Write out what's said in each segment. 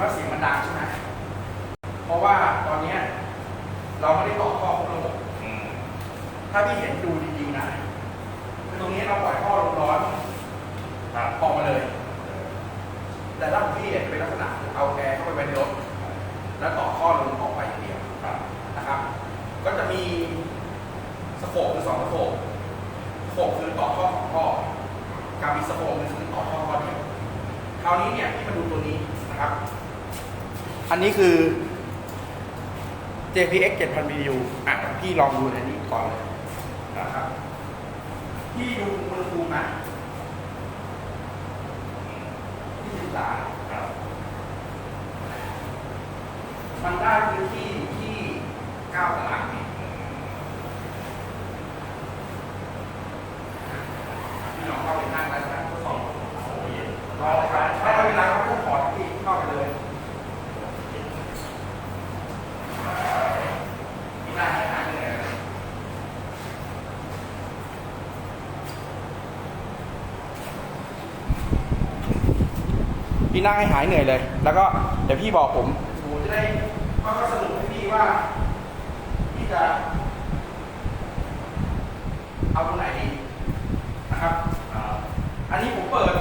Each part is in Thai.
ว่าเสียงมันดังใช่ไหมเพราะว่าตอนนี้เราไม่ได้ต่อท่อครบระบบถ้าพี่เห็นดูดีๆนะคือตรงนี้เราปล่อยท่อลมร้อนครับออกมาเลย แต่ร่างพี่เจะเป็นลักษณะเอาแอร์เข้าไปไว้นรถ แล้วต่อท่อลมออกไปอย่างเดียวนะครับ ก็จะมีสโคปคือสองสโคปสโคปคือต่อท่อของท่อการมีกสโคปคือต่อท่อข้อเดียวคราวนี้เนี่ยพี่มาดูตัวนี้นะครับ อันนี้คือ JPX 7,000 BTU อะพี่ลองดูในนี้ก่อนเลยนะครับพี่ดูอุณหภูมินะที่สิบสามี่นั่งให้หายเหนื่อยเลย แล้วก็เดี๋ยวพี่บอกผมผมจะได้ก็สรุปให้พี่ว่าพี่จะเอาตรงไหนดีนะครับอันนี้ผมเปิด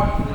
God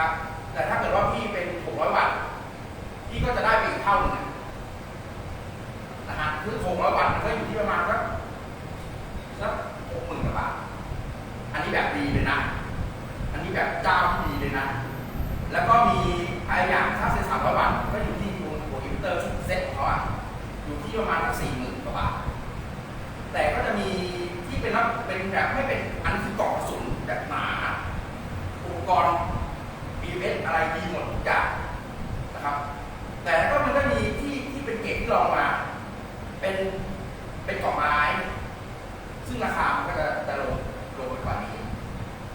ครับ แต่ถ้าเกิดว่าพี่เป็น 600 วัตต์ พี่ก็จะได้ไปอีกเท่าหนึ่งนะฮะคือ 600 วัตต์ก็อยู่ที่ประมาณสักสัก60,000กว่าบาท อันนี้แบบดีเลยนะ อันนี้แบบเจ้าที่ดีเลยนะ แล้วก็มีไอ้อย่างถ้าเซ็นสามร้อวัตต์ก็อยู่ที่ตัวหัวอินเตอร์เซ็ตของเขาอะ อยู่ที่ประมาณสักสี่หมื่นกว่าบาท แต่ก็จะมีที่เป็นรับเป็นแบบไม่เป็นอันคือก่อกระสุนแบบหนาอุปกรณ์ ลองมา เป็นเป็นกล่องไม้ ซึ่งราคามันก็จะจะลงลงไปกว่านี้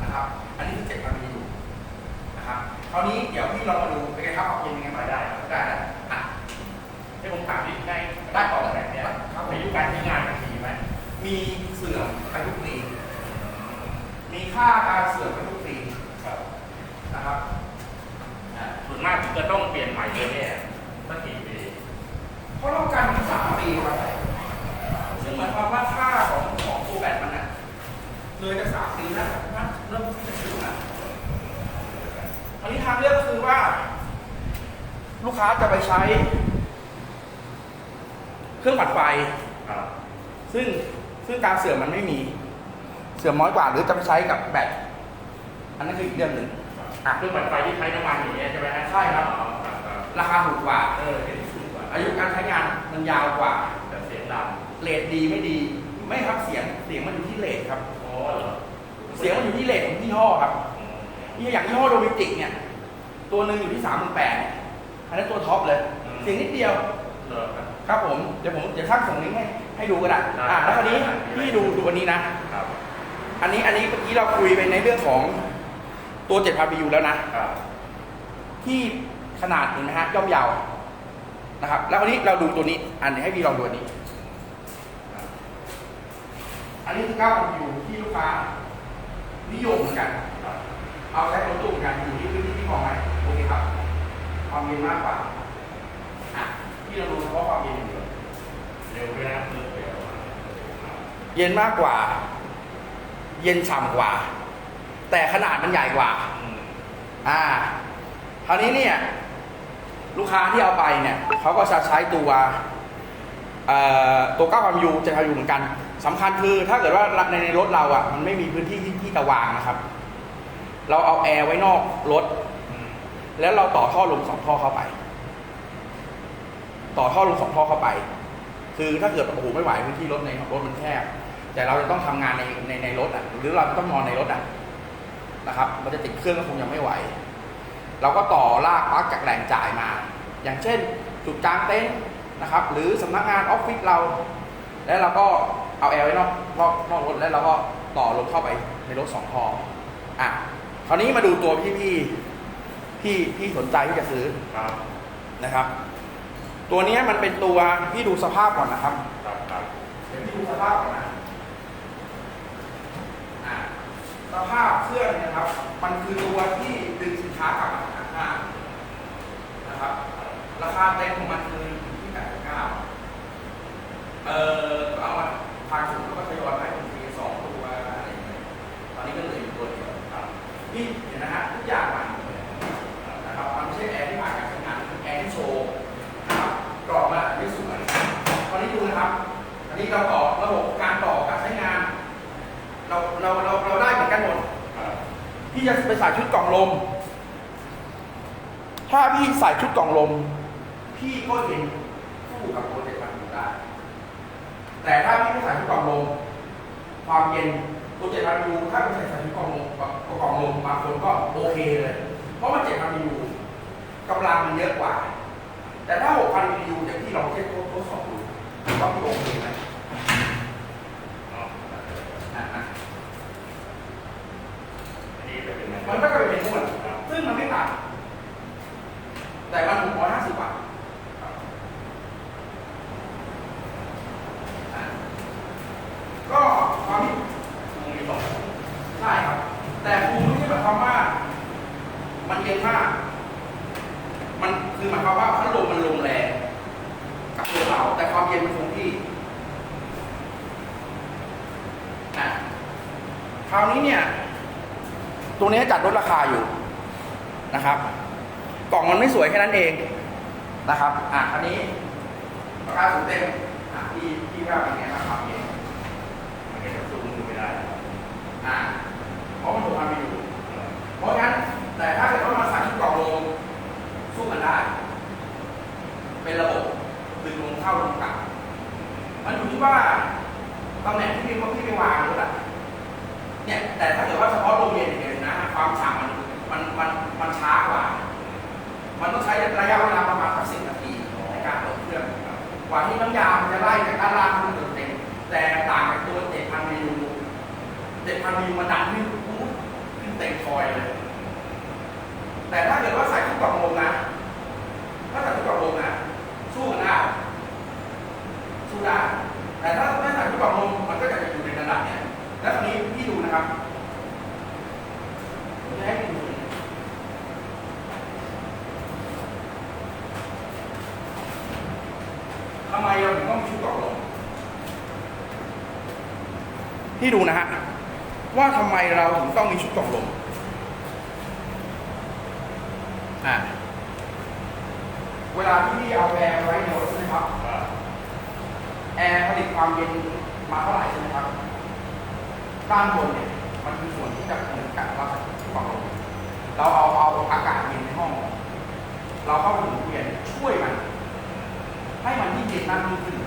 นะครับ อันนี้คือเจ็ดพันมีอยู่นะครับคราวนี้เดี๋ยวพี่ลองมาดูเป็นไงครับเอาเป็นยังไงมาได้ได้ได้อะที่ผมถามนิดได้ได้ต่อเลยแบบเนี้ยครับอายุการใช้งานมันดีไหมมีเสื่อมไปทุปีมีค่าการเสื่อมไปทุปีครับนะครับอ่าส่วนมากถึงจะต้องเปลี่ยนใหม่เลยเนี่ยสักกี่ปี เพราะต้องการถึงสามปีครับซึ่งหมายความว่าค่าของของตัวแบตมันน่ะเลยจะสามปีแล้วนะเริ่มที่จะถึงแล้วอันนี้ทางเลือกก็คือว่า ลูกค้าจะไปใช้ เครื่องปั่นไฟครับซึ่งซึ่งการเสื่อมมันไม่มี เสื่อมน้อยกว่าหรือจะไปใช้กับแบตอันนั้นคืออีกเรื่องหนึ่งอะเครื่องปั่นไฟที่ใช้น้ำมันอย่างเงี้ยใช่ไหมฮะใช่ครับอ๋อครับครับ ราคาถูกกว่าเออเห็นสูงกว่า อายุการใช้งานมันยาวกว่าแต่เสียงดังเลทดีไม่ดี ไม่ครับเสียงเสียงมันอยู่ที่เลทครับ อ๋อเหรอเสียงมันอยู่ที่เลทของยี่ห้อครับอืมนี่อย่างยี่ห้อโดมิติกเนี่ย ตัวหนึ่งอยู่ที่สามหมื่นแปดอันนั้นตัวท็อปเลย เสียงนิดเดียว เหรอครับ ครับผม เดี๋ยวผมเดี๋ยวช่างส่งลิงก์ให้ให้ดูก็ได้ได้อ่าแล้วคราวนี้พี่ดูดูอันนี้นะ ครับ อันนี้อันนี้เมื่อกี้เราคุยไปในเรื่องของตัว7 0 0 BU แล้วนะ ครับ ที่ขนาดเห็นไหมฮะย่อมเยาว นะครับ แล้วคราวนี้เราดูตัวนี้ อันนี้ให้พี่ลองดูอันนี้ อันนี้คือ9 BU ที่ลูกค้านิยมเหมือนกันครับเอาใช้รถตู้เหมือนกันอยู่ที่พื้นที่ที่พอไหมโอเคครับ ความเย็นมากกว่าอะที่เราดูเฉพาะความเย็นอย่างเดียวเร็วด้วยนะเร็วเร็วเย็นมากกว่า เย็นฉ่ำกว่า แต่ขนาดมันใหญ่กว่าอืมอ่าคราวนี้เนี่ย ลูกค้าที่เอาไปเนี่ยเขาก็จะใช้ตัวเอ่อตัวความยูจะทำอยู่เหมือนกันสำคัญคือถ้าเกิดว่าในในรถเราอะมันไม่มีพื้นที่ที่ที่จะวางนะครับ เราเอาแอร์ไว้นอกรถ แล้วเราต่อท่อลมสองท่อเข้าไป ต่อท่อลมสองท่อเข้าไป คือถ้าเกิดโอ้โหไม่ไหวพื้นที่รถในรถมันแคบแต่เราจะต้องทำงานในในในรถอะหรือเราจะต้องนอนในรถอะนะครับ มันจะติดเครื่องก็คงยังไม่ไหว เราก็ต่อลากปลั๊กจากแหล่งจ่ายมา อย่างเช่น จุดกลางเต็นท์นะครับ หรือสำนักงานออฟฟิศเรา แล้วเราก็เอาแอร์ไว้นอกนอกนอกรถแล้วเราก็ต่อลมเข้าไปในรถสองท่ออะคราวนี้มาดูตัวพี่พี่พี่พี่สนใจที่จะซื้อครับนะครับ ตัวเนี้ยมันเป็นตัวพี่ดูสภาพก่อนนะครับครับครับเดี๋ยวพี่ดูสภาพก่อนนะอะสภาพเครื่องเนี่ยนะครับ มันคือตัวที่ดึงสินค้ากลับมาหาห้างนะครับ ราคาเต็มของมันคืออยู่ที่89เอ่อเอามาทางสูงแล้วก็ทยอยให้เป็นทีสองตัวอะไรอย่างเงี้ยตอนนี้ก็เหลืออยู่ตัวเดียวครับนี่เห็นนะฮะทุกอย่างมันหมดเลยนะครับมันไม่ใช่แอร์ที่ผ่านการใช้งานแอร์ที่โชว์นะครับกรอบมาไม่สวยตอนนี้ดูนะครับ อันนี้เราต่อระบบการต่อการใช้งาน เราเราเราเราได้เหมือนกันหมดพี่จะไปใส่ชุดกล่องลม ถ้าพี่ใส่ชุดกล่องลม พี่ก็เห็นคู่กับโปรเจกต์มันอยู่ได้ แต่ถ้าพี่ไม่ใส่ชุดกล่องลมความเย็นโปรเจกต์มันอยู่ถ้าไม่ใส่ใส่ชุดกล่องลมกับกล่องลมบางคนก็โอเคเลย เพราะมันเจ็ดพันยูกำลังมันเยอะกว่า แต่ถ้าหกพันยูอย่างที่เราเทสทดสอบดูว่าพี่โอเคไหมอ๋ออะอะอันนี้จะเป็นยังไงมันก็จะเป็นนวดซึ่งมันไม่ต่างแต่มันหกร้อยห้าสิบบาทอะก็ความที่ มันมีสอง ใช่ครับ แต่ภูมิไม่ใช่หมายความว่า มันเย็นมาก มันคือหมายความว่าพัดลมมันลมแรงกับตัวเราแต่ความเย็นมันคงที่อะคราวนี้เนี่ย ตัวนี้จัดลดราคาอยู่นะครับ กล่องมันไม่สวยแค่นั้นเองนะครับ อะอันนี้ปากกาสูงเต็มอะพี่พี่ว่าเป็นไงบ้างครับพี่มันก็จะซูมดูไม่ได้อะ เพราะมันถูกทำไปอยู่ เพราะงั้นแต่ถ้าเกิดว่ามาใส่งที่กล่องลงสู้กันได้ เป็นระบบดึงลงเข้าลงกลับ มันอยู่ที่ว่าตำแหน่งที่พี่ว่าพี่ไปวางรถอะเนี่ยแต่ถ้าเกิดว่าเฉพาะโรงเรียนอย่างเดียวนะความฉ่ำมันมันมันมันช้ากว่า มันต้องใช้ระยะเวลาประมาณสักสิบนาทีในการเปิดเครื่องกว่าที่น้ำยามันจะไล่จากด้านล่างขึ้นเต็มแต่ต่างจากตัวเจ็ดพันมิลเจ็ดพันมิลมันดันขึ้น อยเลยแต่ถ้าเกิดว่าใส่ทุกกล่องลงนะถ้าใส่ทุกกล่องลงนะสู้กันได้สู้ได้แต่ถ้าไม่ใส่ทุกกล่องลงมันก็จะอยู่ในระดับเนี้ยแล้วทีนี้พี่ดูนะครับผมจะให้พี่ดูทำไมเราถึงต้องมีชุดกล่องลงพี่ดูนะฮะว่าทำไมเราถึงต้องมีชุดกล่องลม อะเวลาที่พี่เอาแอร์ไว้ในรถใช่ไหมครับครับ แอร์ผลิตความเย็นมาเท่าไหร่ใช่ไหมครับ ด้านบนเนี่ยมันคือส่วนที่จะเหมือนกับเราความลมเราเอาเอาอากาศเย็นในห้อง เราเข้าไปหมุนเวียนช่วยมัน ให้มันยิ่งเย็นมากยิ่งขึ้น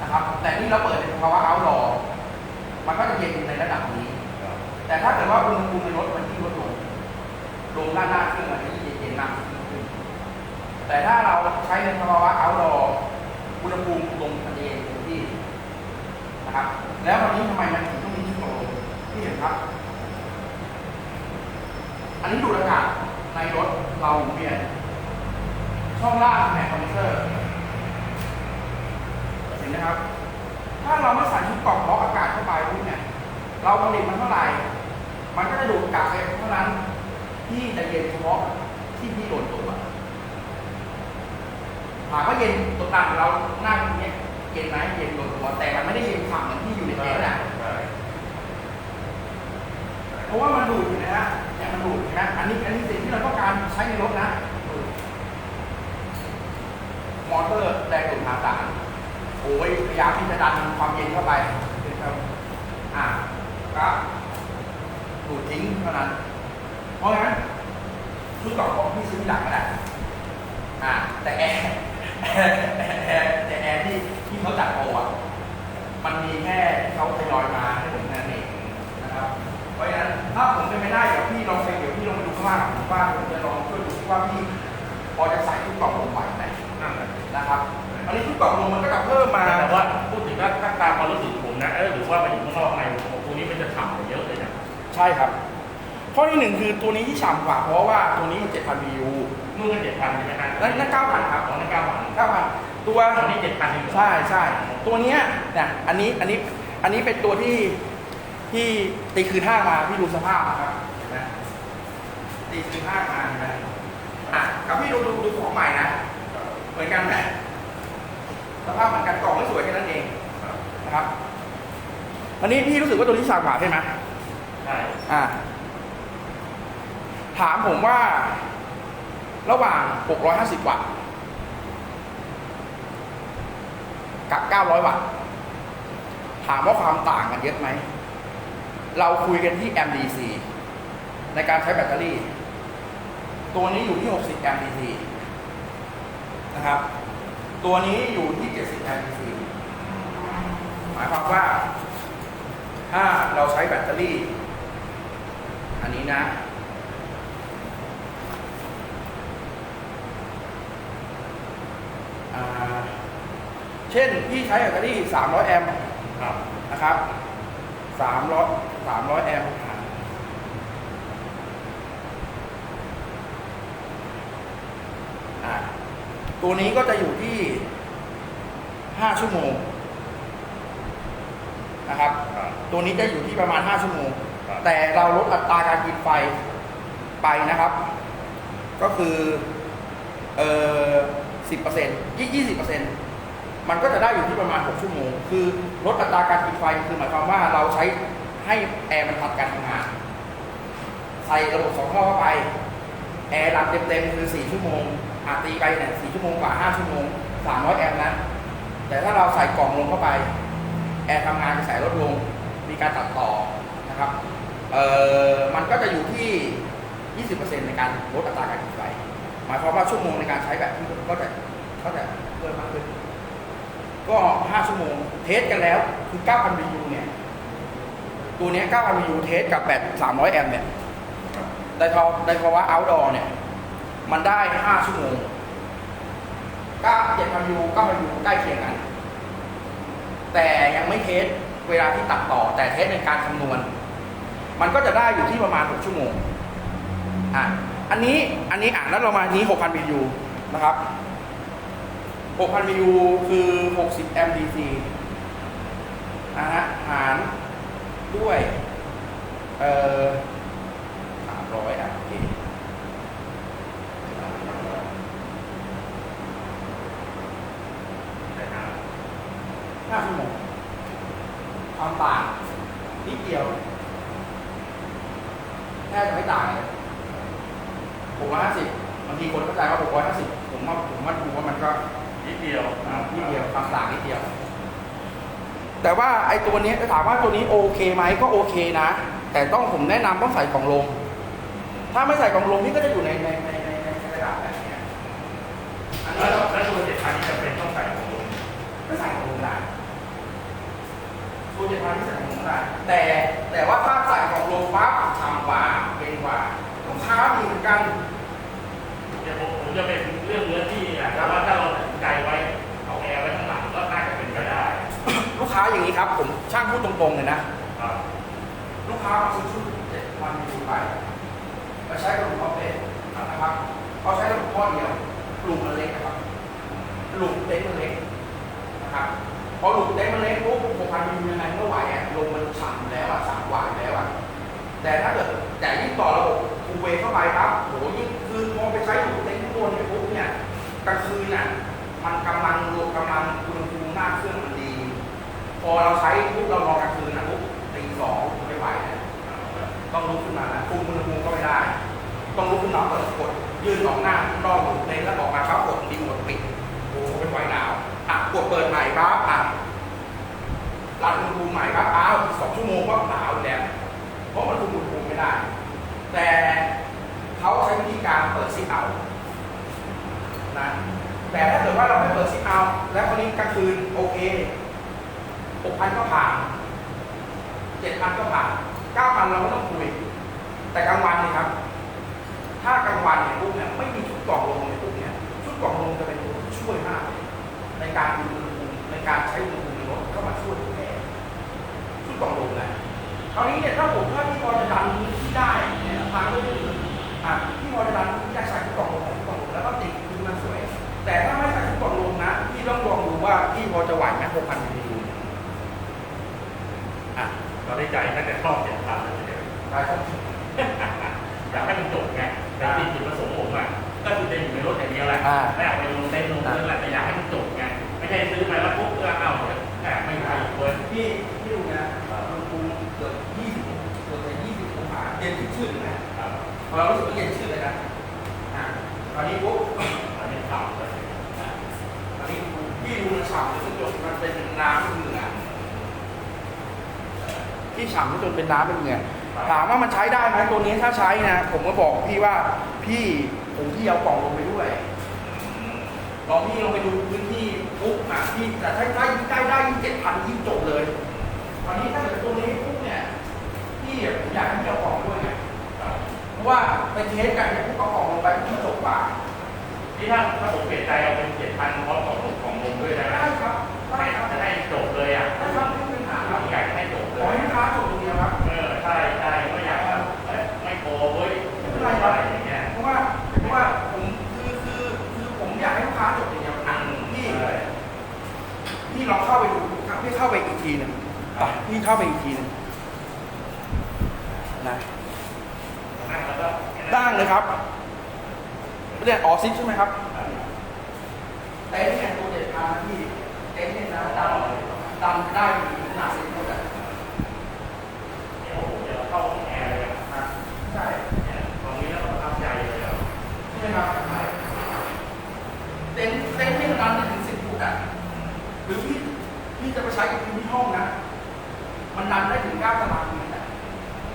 นะครับ แต่นี่เราเปิดในภาวะเอาท์ดอร์มันก็จะเย็นในระดับนี้ครับแต่ถ้าเกิดว่าอุณหภูมิในรถมันยิ่งลดลงลงด้านหน้าเครื่องมันจะยิ่งเย็นๆมากขึ้น แต่ถ้าเราใช้ในภาวะเอาท์ดอร์อุณหภูมิลงทันเองเต็มที่นะครับ แล้ววันนี้ทำไมมันถึงต้องมีที่โตที่เห็นครับ อันนี้ดูดอากาศในรถเราหมุนเวียนช่องล่างแผงคอมพิวเตอร์เห็นไหมครับ ถ้าเราไม่ใส่ชุดกรองล็อกอากาศเข้าไปปุ๊บเนี่ย เราผลิตมันเท่าไหร่ มันก็จะดูดกลับไปเท่านั้น ที่จะเย็นเฉพาะที่พี่โดนตัว ถามว่าเย็นตัวต่างเรานั่งอย่างเงี้ยเย็นไหมเย็นโดนตัวแต่มันไม่ได้เย็นฉ่ำเหมือนที่อยู่ในเต็นท์นะใช่เพราะว่ามันดูดอยู่นะฮะเนี่ยมันดูดเห็นไหมอันนี้อันนี้สิ่งที่เราต้องการใช้ในรถนะดูดมอเตอร์แรงดูดมหาศาลโอ้ยพยายามที่จะดันความเย็นเข้าไปนะครับอะก็ดูดทิ้งเท่านั้น เพราะงั้นชุดเกรอบของพี่ซื้อที่หลังก็ได้อะแต่แอร์ แอร์แอร์แต่แอร์ที่ที่เขาจัดโปรอะมันมีแค่ที่เขาทยอยมาให้ผมแค่นั้นเองนะครับ เพราะฉะนั้นถ้าผมเป็นไม่ได้เดี๋ยวพี่ลองไปเดี๋ยวพี่ลองไปดูข้างล่างผมว่าผมจะลองช่วยดูว่าพี่พอจะใส่ทุกกล่องลงไหวไหมนั่นแหละนะครับอันนี้ทุกกล่องลงมันก็จะเพิ่มมาแต่ว่าพูดถึงถ้าถ้าตามความรู้สึกผมนะเออหรือว่ามันอยู่ข้างนอกในผมตรงนี้มันจะฉ่ำกว่าเยอะเลยนะใช่ครับข้อที่หนึ่งคือตัวนี้ที่ฉ่ำกว่าเพราะว่าตัวนี้มัน7,000 BU นู่ นก็เจ็ดพันใช่ไหมฮะนั่นนั่น9,000ครับอ๋อนั่นเก้าพัน9,000ตัวตอนนี้เจ็ดพันเองเหรอใช่ใช่ตัวเนี้ยเนี่ยอันนี้อันนี้อันนี้เป็นตัวที่ที่ตีคืนห้างมาพี่ดูสภาพนะครับเห็นไหมตีคืนห้างมาเห็นไหมอะกับพี่ดูดูดูของใหม่นะเหมือนกันไหมสภาพเหมือนกันกล่องไม่สวยแค่นั้นเองนะครับอันนี้พี่รู้สึกว่าตัวนี้ฉากกว่าใช่ไหมใช่อ่าถามผมว่า ระหว่าง 650 วัตต์ กับ 900 วัตต์ ถามว่าความต่างกันเยอะไหม เราคุยกันที่ MDC ในการใช้แบตเตอรี่ ตัวนี้อยู่ที่ 60 MDC นะครับ ตัวนี้อยู่ที่ 70 MDC หมายความว่า ถ้าเราใช้แบตเตอรี่ อันนี้นะ อ่า เช่นพี่ใช้แบตเตอรี่ 300 แอมป์ครับนะครับ 300 300 แอมป์อ่าตัวนี้ก็จะอยู่ที่ 5 ชั่วโมงนะครับครับ ตัวนี้จะอยู่ที่ประมาณ 5 ชั่วโมงครับแต่เราลดอัตราการกินไฟไปนะครับ ก็คือ เอ่อ สิบเปอร์เซ็นต์ยี่ยี่สิบเปอร์เซ็นต์มันก็จะได้อยู่ที่ประมาณ 6 ชั่วโมง คือลดอัตราการกินไฟคือหมายความว่าเราใช้ให้แอร์มันผัดการทำงาน ใส่ระบบสองท่อเข้าไป แอร์รันเต็มๆคือ 4 ชั่วโมงอาตีไปเนี่ยสี่ชั่วโมงกว่าห้าชั่วโมงสามร้อยแอมป์นะ แต่ถ้าเราใส่กล่องลงเข้าไป แอร์ทำงานกระแสลดลง มีการตัดต่อนะครับ เอ่อ มันก็จะอยู่ที่ 20%ในการลดอัตราการกินไฟ หมายความว่าชั่วโมงในการใช้แบบที่ก็จะก็จะเพิ่มมากขึ้น ก็ 5 ชั่วโมง เทสกันแล้วคือ 9,000 BU เนี่ย ตัวนี้ 9,000 BU เทสกับแบต300 แอมป์เนี่ยในภาวในภาวะ outdoor เนี่ย มันได้ 5 ชั่วโมง9 7,000 BU 9,000 BU ใกล้เคียงกัน แต่ยังไม่เทสเวลาที่ตัดต่อ แต่เทสในการคำนวณ มันก็จะได้อยู่ที่ประมาณ 6 ชั่วโมง อะ อันนี้อันนี้อ่านแล้วเรามานี้ 6,000 BU นะครับ 6,000 BU คือ 60 แอมป์ DC นะฮะหารด้วยเอ่อ300อะโอเคห้าชั่วโมงความต่างนิดเดียวแทบจะไม่ต่างเลย ผมว่าห้าสิบบางทีคนเข้าใจว่าหกร้อยห้าสิบผมว่าผมว่าดูว่ามันก็นิดเดียวนิดเดียวความต่างนิดเดียว แต่ว่าไอ้ตัวนี้จะถามว่าตัวนี้โอเคไหมก็โอเคนะ แต่ต้องผมแนะนำต้องใส่กล่องลมถ้าไม่ใส่กล่องลมนี่ก็จะอยู่ในในใน ถ้าเกิดแต่ยิ่งต่อระบบคูเวเข้าไปครับโหยิ่งคือพอไปใช้หลุมเต็นท์ข้างบนเนี่ยปุ๊บเนี่ยกลางคืนน่ะมันกำลังรวมกำลังอุณหภูมิหน้าเครื่องมันดี พอเราใช้ปุ๊บเรานอนกลางคืนนะปุ๊บตีสองไม่ไหวนะต้องลุกขึ้นมานะคุมอุณหภูมิก็ไม่ได้ ต้องลุกขึ้นมาเปิดกดยืนออกหน้านอกหลุมเต็นแล้วออกมาครับกดรีโมทปิดโอ้เป็นไหวหนาวอะกดเปิดใหม่ครับอะรันอุณหภูมิใหม่ครับอ้าวสองชั่วโมงก็หนาว ราะมันคุมอุณหภูมิไม่ได้ แต่เขาใช้วิธีการเปิดซิปเอานะแต่ถ้าเกิดว่าเราไม่เปิดซิปเอาแล้วคนนี้กลางคืนโอเคหกพันก็ผ่านเจ็ดพันก็ผ่านเก้าพันเราไม่ต้องคุย แต่กลางวันเนี่ยครับ ถ้ากลางวันเนี่ยปุ๊บเนี่ยไม่มีชุดกล่องลมเนี่ยปุ๊บเนี่ยชุดกล่องลมจะเป็นตัวที่ช่วยมาก ในการดูอุณหภูมิในการใช้อุณหภูมิในรถเข้ามาช่วยดูแลชุดกล่องลมนะ คราวนี้เนี่ยถ้าผมถ้าพี่พอจะดันที่ได้เนี่ยทางก็คืออะพี่พอจะดันที่ได้ใส่ชุดกล่องลมใส่ชุดกล่องลมแล้วก็ติดคือมันสวย แต่ถ้าไม่ใส่ชุดกล่องลมนะพี่ต้องลองดูว่าพี่พอจะไหวไหมหกพันมิลลิลิตรอะเราได้ใจตั้งแต่ครอบเจ็ดพันเลยทีเดียวได้ครับอยากให้มันจบไงแต่จริงจุดประสงค์ผมอะก็คือจะอยู่ในรถอย่างเดียวแหละอ่าไม่อยากไปลงเต้นลงเรื่องแหละแต่อยากให้มันจบไงไม่ใช่ซื้อไปแล้วปุ๊บเออเอาเดี๋ยวแหมไม่ได้อีกเว้ยพี่พี่ดูนะอุณหภูมิเกือบ20เกือบจะ20องศาเย็นชื่นๆนะครับ พอเรารู้สึกว่าเย็นชื่นเลยนะอะตอนนี้ปุ๊บอันนี้ต่ำเลยตอนนี้พี่ดูมันฉ่ำจนจนมันเป็นน้ำเป็นเหงื่อพี่ฉ่ำจนเป็นน้ำเป็นเหงื่อถามว่ามันใช้ได้ไหมตัวนี้ถ้าใช้นะ ผมก็บอกพี่ว่าพี่ผมพี่เอากล่องลงไปด้วยลองพี่ลงไปดูพื้นที่ปุ๊บอะพี่แต่ถ้าได้ได้ได้เจ็ดพันยิ่งจบเลยตอนนี้ถ้าเกิดตัวนี้ปุ๊บเนี่ยพี่อะผมอยากให้พี่เอาของ วยไงเพราะว่าไปเทสกันเนี่ยพวกเอาของลงไปที่จบกว่านี่ถ้าถ้าผมเปลี่ยนใจเอาเป็นเจ็ดพันพร้อมของของลงด้วยได้ไหมได้ครับได้ให้ครับจะให้จบเลยอะได้ครับไม่มีปัญหาครับอยากให้จบขเลอยให้ลูกค้าจบตรงเดียวครับเออใช่ใช่ไม่อยากแบบเอ้ยไม่โกเว้ยอะไรอย่างเงี้ยเพราะว่าเพราะว่าผมคือคือคือผมอยากให้ลูกค้าจบอย่างเดียวอันพี่พี่ลองเข้าไปดูครับพี่เข้าไปอีกทีหนึ่งไปพี่เข้าไปอีกทีหนึ่งนะนั่งแล้วก็ ตั้งเลยครับเรียกออซิปใช่ไหมครับเต็นท์เนี่ยตัวเด็ดขาดที่เต็นท์เนี่ยนะดำดำได้หนาสิบหมดอะ เดี๋ยวเดี๋ยวเข้าห้องแอร์เลยนะ ใช่ เนี่ยตรงนี้แล้วก็ประทับใจเลยอะ ใช่ไหมครับ ดันได้ถึงสิบฟุตอะหรือพี่พี่จะไปใช้กับพื้นที่ห้องนะ มันดันได้ถึงเก้าตารางเมตรอะ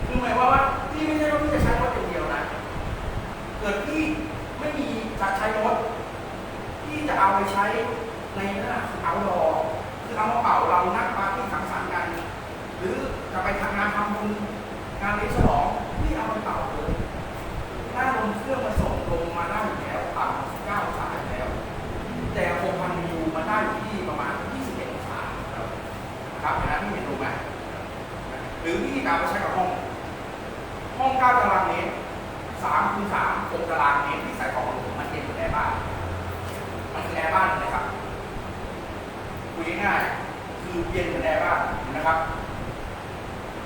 คือหมายความว่าพี่ไม่ใช่ว่าพี่จะใช้รถอย่างเดียวนะ เกิดพี่ไม่มีจะใช้รถ ที่จะเอาไปใช้ในลักษณะเอาดอคือเอามาเป่าเรานักปาร์ตี้สังสรรค์กัน หรือจะไปทำงานทำบุญงานเลี้ยงฉลองที่เอาไปเป่าเลยหน้าลงเครื่องมาส่งลงมาได้อยู่แล้วต่ำเก้าองศาอยู่แล้ว แต่6,000มิลมันได้อยู่ที่ประมาณ 21องศานะครับเห็นไหมพี่เห็นดูไหม หรือพี่การไปใช้กับห้อง ห้อง9ตารางเมตร3คูณ3 6ตารางเมตรที่ใส่ของผมมันเป็นแอร์บ้าน มันคือแอร์บ้านนะครับคุยง่ายคือเย็นเหมือนแอร์บ้านนะครับ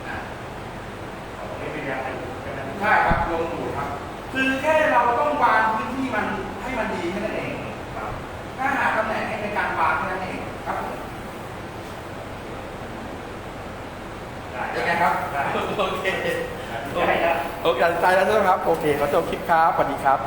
อะตรงนี้เป็นยาไอใช่ไหมใช่ครับลงดูดครับ คือแค่เราต้องวางพื้นที่มันให้มันดีแค่นั้นเองถ้าหาตำแหน่งให้ในการวางแค่นั้นเองครับผม ได้ยังไงครับได้โอเคได้ได้โอเคใจแล้วใช่ไหมครับ โอเคขอจบคลิปครับสวัสดีครับ